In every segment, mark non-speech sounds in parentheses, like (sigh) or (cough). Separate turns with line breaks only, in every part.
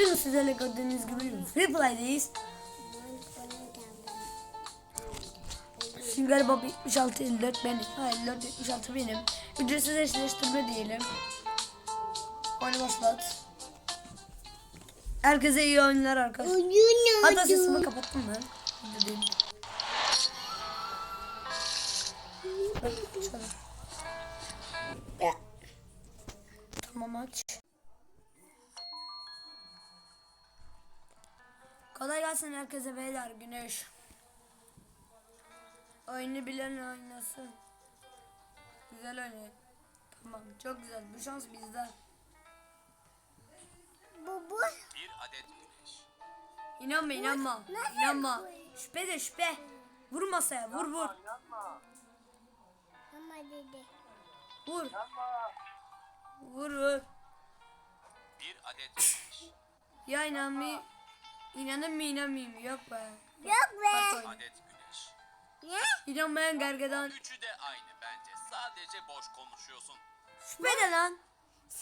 Bugün sizlerle gördüğünüz gibi Free Play'deyiz. Şimdi galiba 76 54 benim. Hayır 54 76 benim. Ücretsiz eşleştirme diyelim. Oyunu başlat. Herkese iyi oyunlar arkadaşlar. Hatta sesimi kapattım ben. Şöyle. Tamam aç. Gelsin herkese beyler güneş. Oyunu bilen oynasın. Güzel oynayın. Tamam çok güzel bu şans bizde.
Bu bu.
Bir adet güneş.
İnanma inanma.
nasıl
İnanma.
bu?
Şüphe de şüphe. Vur masaya vur vur.
Ama dedi.
Vur. Vur vur.
Bir adet güneş.
Ya inanmayayım. İnanır mı inanmayayım? Yok be.
Yok be.
Adet güneş.
Ne?
İnanmayan gergedan.
Üçü de aynı bence. Sadece boş konuşuyorsun.
Şüphe de lan.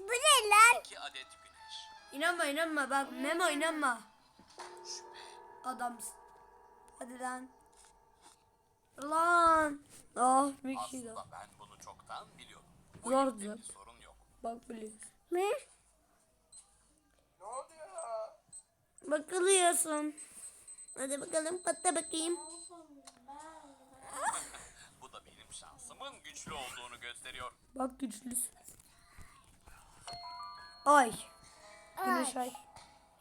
Ne lan?
İki adet güneş.
İnanma inanma bak Memo inanma. Adamsın. Hadi lan. Lan. Ah bir şey daha.
Aslında ben bunu çoktan biliyorum. Bu
Zor
ipte
zor.
bir sorun yok.
Bak biliyorsun.
Ne?
Bakılıyorsun. Hadi bakalım patla bakayım.
Bu da benim şansımın güçlü olduğunu gösteriyor.
Bak güçlüsün. Ay. Güneş ay.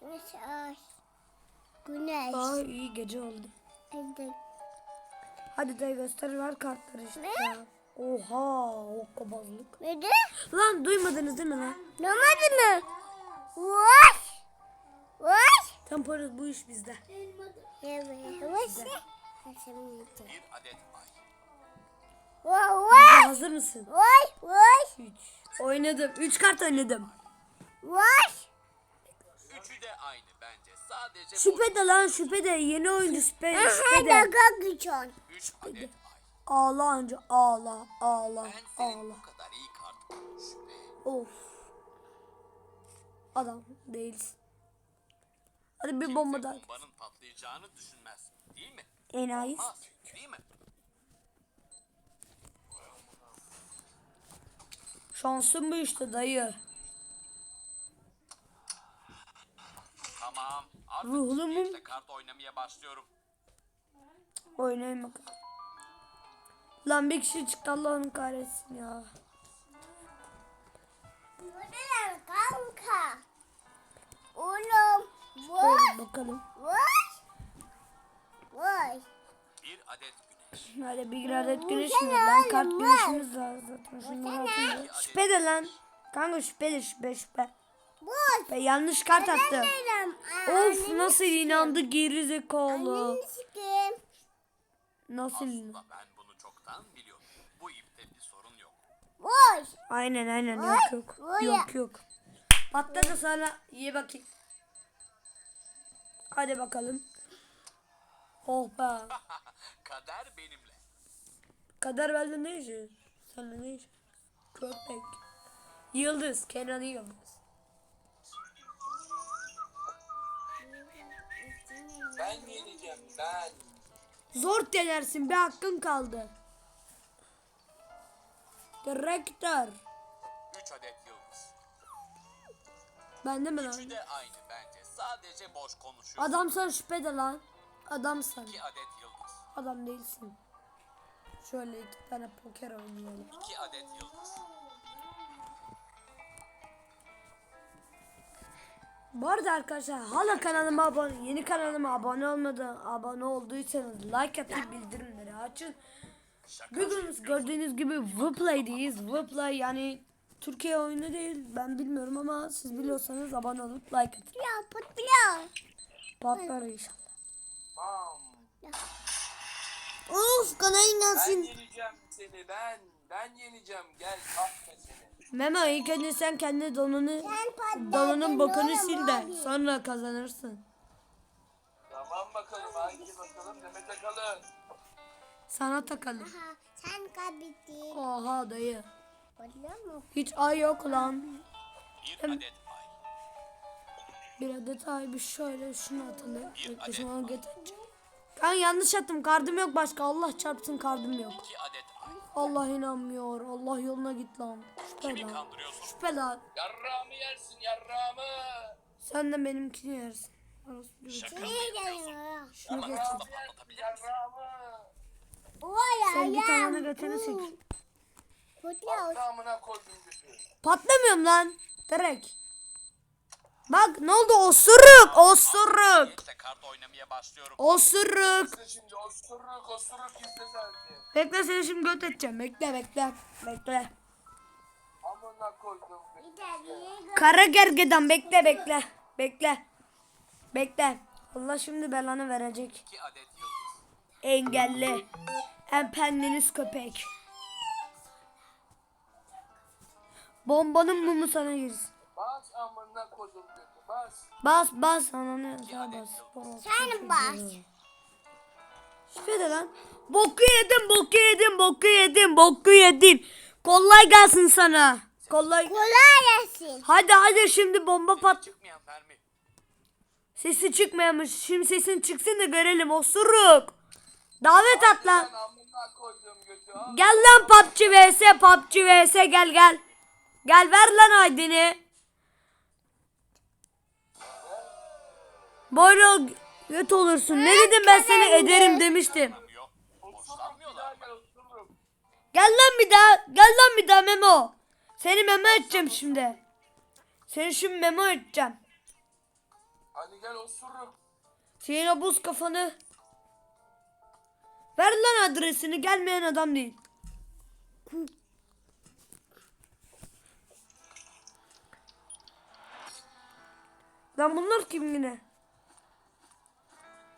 Güneş ay. Güneş.
Ay iyi gece oldu.
Hadi.
Hadi de göster ver kartları işte.
Ne?
Oha hokkabazlık.
Ne de?
Lan duymadınız değil mi lan?
Anlamadın mı? What? What?
Temporuz bu iş bizde.
Evet. Nasıl
Bir adet ay.
Hazır mısın?
What? What?
3. Oynadım. 3 kart oynadım.
What?
Üçü de aynı bence. Sadece.
Şüphe de lan şüphe de. Yeni oyuncu şüphe,
Aha
şüphe de.
güçon.
Üç adet ay.
Ağla anca ağla ağla
Ben senin
ağla.
bu kadar iyi kart.
Of. Adam değilsin. Hadi bir bomba daha.
Bombanın patlayacağını düşünmez. Değil mi?
Enayi.
Ha, değil mi?
Şansın bu işte dayı.
Tamam. Artık
Ruhlu mu?
işte kart oynamaya başlıyorum.
Oynayın bakalım. Lan bir kişi çıktı Allah'ını kahretsin ya.
Bu ne kanka?
Böyle bakalım.
Bir adet güneş.
Hadi bir adet güneş mi? Lan kart güneşimiz var zaten. Şunları atınca. Şüphe de lan. Kanka şüphe de şüphe şüphe. Ben yanlış kart attım.
Annem.
Of nasıl inandı geri zekalı. Nasıl?
Aslında ben bunu çoktan biliyorum. Bu ipte bir sorun yok.
What?
Aynen aynen yok yok. Yok yok. Patladı sonra iyi bakayım. Hadi bakalım. Oh be. (laughs)
Kader benimle.
Kader bende ne işi? Sen ne işi? Köpek. Yıldız. Kenan Yıldız.
Ben yeneceğim ben.
Zor denersin. Bir hakkın kaldı. Direktör.
Üç adet yıldız.
Bende mi lan?
Üçü de aynı. Sadece boş konuşuyorsun.
Adamsan şüphe de lan. Adamsan.
İki adet yıldız.
Adam değilsin. Şöyle iki tane poker oynayalım.
İki adet yıldız.
Bu arada arkadaşlar hala kanalıma abone, yeni kanalıma abone olmadan abone olduysanız like atıp bildirimleri açın. Bugün gördüğünüz gibi Vplay'deyiz. Vplay yani Türkiye oyunu değil ben bilmiyorum ama siz biliyorsanız abone olup like atın.
Ya patlıyor.
Patlar inşallah.
Bam.
Of kanayı
Ben
nasıl?
yeneceğim seni ben. Ben yeneceğim. Gel affet seni.
Memo ilk önce sen kendi donunu
Sen patladın
donunun bokunu
oğlum
sil de
abi.
sonra kazanırsın.
Tamam bakalım hangi bakalım Demet Akalın.
Sana takalım.
Aha, sen kaybettin.
Oha dayı. Hiç ay yok lan.
Bir adet ay.
Bir adet ay bir şöyle şunu atalım. Bekle sonra getireceğim. Ben yanlış attım. Kardım yok başka. Allah çarpsın kardım yok.
İki adet ay.
Allah inanmıyor. Allah yoluna git lan. Şüphe
Kimi
lan. Şüphe lan.
Yarrağımı yersin yarrağımı.
Sen de benimkini yersin.
Şaka mı yapıyorsun?
Şunu getir.
Yarrağımı yersin yarrağımı.
Oya
Sen git
ya.
ananı götünü
koydum.
Patlamıyorum lan. Direkt. Bak ne oldu osuruk osuruk.
İşte kart oynamaya başlıyorum.
Osuruk.
İşte şimdi osuruk osuruk.
Bekle seni şimdi göt edeceğim. Bekle bekle. Bekle.
Amına koydum.
Kara gergedan bekle bekle. Bekle. Bekle. Allah şimdi belanı verecek.
İki adet yıldız.
Engelli. Empenneniz köpek. Bombanın mumu sana girsin.
Bas amına koydum. Bas.
Bas bas ananı
adet
bas.
Sen bas.
Şüphe de lan. Boku yedim boku yedim boku yedim boku yedim. Kolay gelsin sana. Kolay.
Kolay gelsin.
Hadi hadi şimdi bomba pat.
Çıkmayan Fermi.
Sesi çıkmayamış. Şimdi sesin çıksın da görelim osuruk. Davet at lan. Gel lan PUBG vs PUBG vs gel gel. Gel ver lan Aydın'ı. Böyle göt olursun. Ne dedim ben seni ederim demiştim.
Gel
lan bir daha. Gel lan bir daha Memo. Seni Memo edeceğim şimdi. Seni şimdi Memo edeceğim.
Hadi gel osuruk.
Senin o buz kafanı. Ver lan adresini. Gelmeyen adam değil. Lan bunlar kim yine?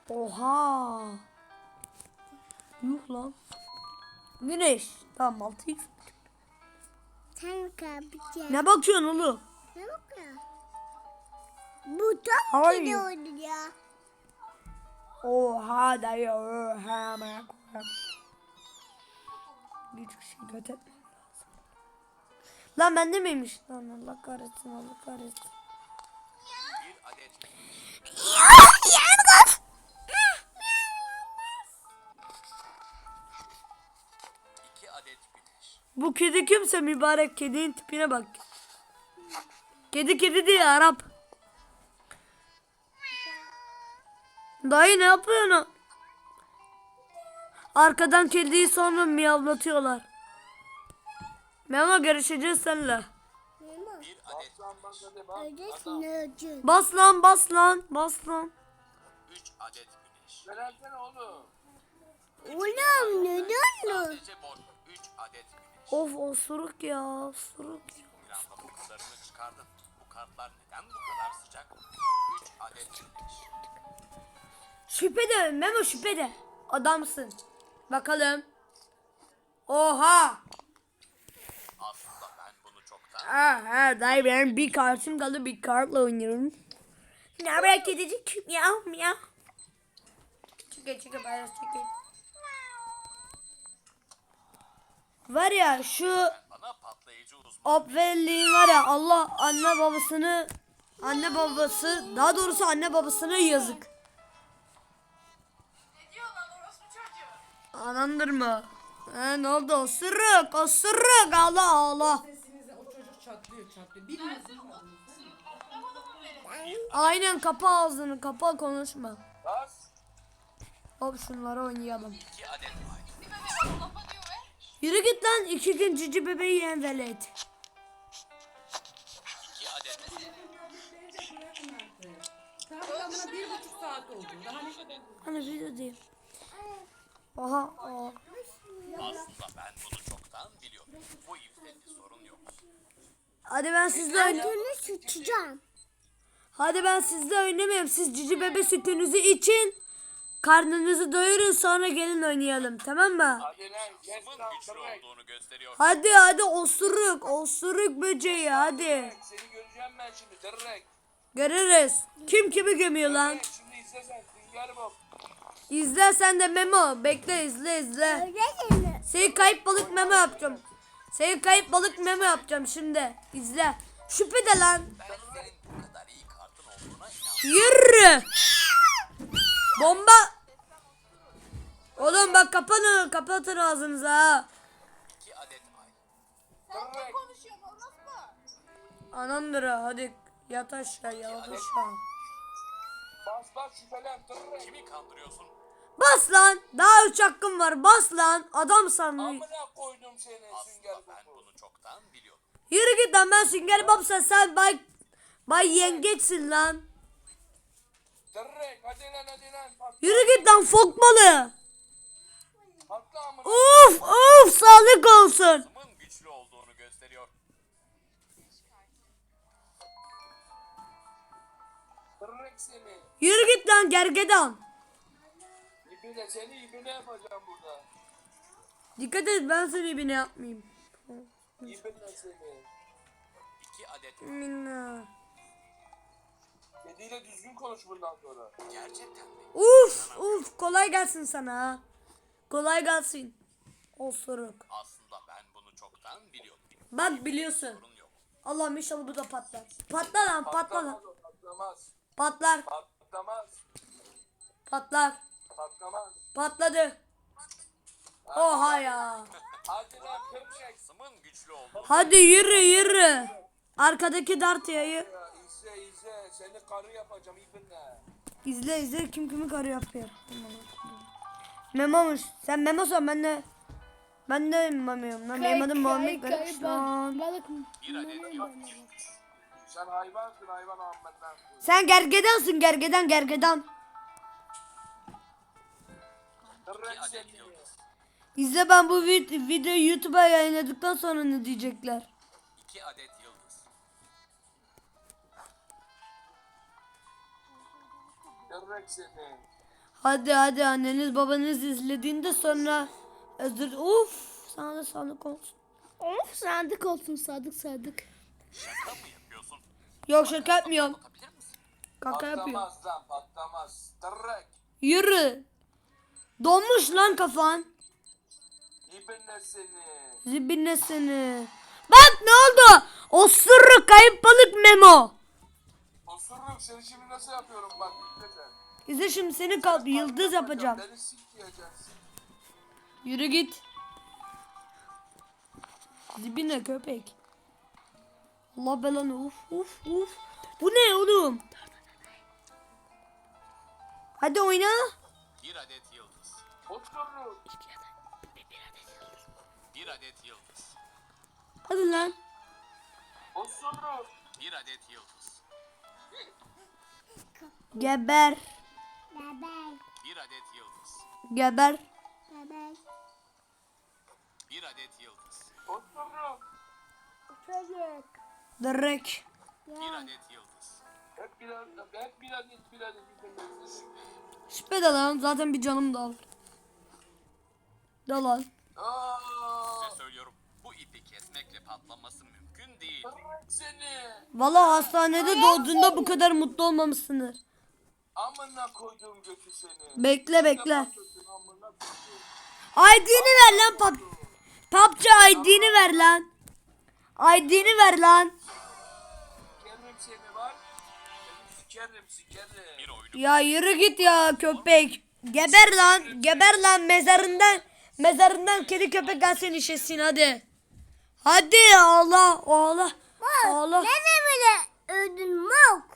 Oha. Yuh lan. Güneş. Tamam 6
Sen kapıcı.
Ne bakıyorsun oğlum?
Ne bakıyor? Bu çok
Hayır.
ya.
Oha dayı oha amına koyayım. Bir şey göt etmem lazım. Lan bende miymiş? Lan Allah kahretsin Allah kahretsin. Bu kedi kimse mübarek kedinin tipine bak. Kedi kedi değil Arap. Dayı ne yapıyorsun? Arkadan kediyi sonra miyavlatıyorlar. Memo görüşeceğiz seninle.
Lan.
Bas lan bas lan bas lan.
üç adet güneş.
Versene oğlum.
Oğlum neden
boş. Üç adet güneş.
Of osuruk ya osuruk ya.
Bir anda bu kadarını çıkardın. Bu kartlar neden bu kadar sıcak? Üç adet güneş.
Şüphe de Memo şüphe de. Adamsın. Bakalım. Oha.
Aslında ben bunu çoktan
Aha dayı benim bir kartım kaldı bir kartla oynuyorum. Ne haber kedicik? Miyav miyav. Çıkı çıkı bayrağı çıkı. Var ya şu Abvelliğin var ya Allah anne babasını anne babası daha doğrusu anne babasına yazık. Anandır mı? He ne oldu? Osuruk, osuruk. Allah Allah.
O çocuk çatlıyor çatlıyor.
Aynen kapa ağzını, kapa konuşma.
Bas.
Hop şunları oynayalım.
iki adet ay.
Yürü git lan iki gün cici bebeği yiyen velet.
İki adet
Tahtamına bir buçuk saat oldu. Daha ne kadar?
Hani video değil. Oha, oha.
Aslında ben bunu çoktan biliyorum. Bu ipte sorun yok.
Hadi ben sizle oynayayım.
Ödünü sıçacağım.
Hadi ben sizle oynamayayım. Siz cici bebe sütünüzü için. Karnınızı doyurun sonra gelin oynayalım tamam mı?
Hadi lan gel tırnak.
olduğunu gösteriyor.
Hadi hadi osuruk osuruk böceği hadi.
Seni göreceğim ben şimdi tırnak.
Görürüz. Kim kimi gömüyor lan?
Şimdi izle sen Sünger Bob.
İzle sen de Memo. Bekle izle izle. Seni kayıp balık Memo yapacağım. Seni kayıp balık Memo yapacağım şimdi. İzle. Şüphe de lan.
Ben senin bu kadar iyi kartın olduğuna
Yürü. Bomba. Kapanın. Kapatın ağzınızı ha.
İki adet ay.
Tırrek.
Anamdır ha. Hadi yat aşağı yat aşağı.
Bas bas şüphelen.
Kimi kandırıyorsun?
Bas lan. Daha üç hakkım var. Bas lan. Adam sanıyor.
Amına koydum seni sünger
Aslında ben bunu çoktan biliyordum.
Yürü git lan ben Sünger Bob'sa sen bay bay yengeçsin lan.
Tırrek hadi lan hadi lan.
Yürü git lan fokmalı. Uf uf sağlık olsun.
Güçlü olduğunu gösteriyor.
Seni.
Yürü git lan gergedan.
İbine seni ibine yapacağım burada.
Dikkat et ben seni bir ne yapmayayım.
İbine seni.
İki adet
Minna.
Kediyle düzgün konuş bundan sonra.
gerçekten mi?
Uf uf kolay gelsin sana. Kolay gelsin. Osuruk.
Aslında ben bunu çoktan biliyordum.
Bak biliyorsun.
Sorun yok.
Allah'ım inşallah bu da patlar. Patla lan patla lan.
Patlamaz o patlamaz.
Patlar
Patlamaz.
patlar.
Patlamaz.
Patladı. Oha ya.
Hadi lan tırrek.
Tılsımın güçlü olduğunu
Hadi yürü yürü. Arkadaki dartıyayı
Ya izle izle seni karı yapacağım ibine.
izle izle kim kimi karı yapıyor. Memo'muş. Sen Memo'sun ben de ben de Memo'yum lan. Benim adım Muhammed Garip şu an.
Balık mı?
bir adet yok.
Sen hayvansın hayvan Ahmet'ten.
Sen gergedansın gergedan gergedan. İzle ben bu vid- videoyu YouTube'a yayınladıktan sonra ne diyecekler.
İki adet yıldız.
Tırrek seni.
Hadi hadi anneniz babanız izlediğinde sonra özür Uf sana da sağlık olsun.
Of sadık olsun sadık sadık.
Şaka mı yapıyorsun?
Yok şaka yapmıyorum. Kaka yapıyorum.
Patlamaz lan patlamaz.
Yürü. Donmuş lan kafan.
İbine seni.
Zibine seni. Bak ne oldu? Osuruk kayıp balık Memo.
Osururum seni şimdi nasıl yapıyorum bak izle sen.
İzle şimdi seni kalp yıldız yapacağım.
Beni sik diyeceksin.
Yürü git. Zibine köpek. Allah belanı uf uf uf. Bu ne oğlum? Hadi oyna.
Bir adet yıldız. Bir adet yıldız.
Hadi lan.
Bir adet yıldız.
Geber.
Bebek
Bir adet yıldız.
Geber.
bebek.
Bir adet yıldız.
Osururum.
Çocuk.
Direkt.
Bir adet yıldız.
Hep bir adet, hep bir adet, bir adet seni.
Şüphe de lan zaten bir canım da. Da lan.
Aa,
Size söylüyorum. Bu ipi kesmekle patlaması mümkün değil.
Seni.
Valla hastanede doğduğunda bu kadar mutlu olmamışsındır.
Amına koyduğum götü seni.
Bekle bekle. ID'ni ver lan pap. PUBG ID'ni ver lan. ID'ni ver lan.
Sikerim seni var. Sikerim sikerim.
Bir oyunu
Ya yürü git ya köpek. Geber lan. Geber lan mezarından. Mezarından kedi köpek gelsin işesin hadi. Hadi ağla ağla. Ağla.
Ne böyle öldün mok?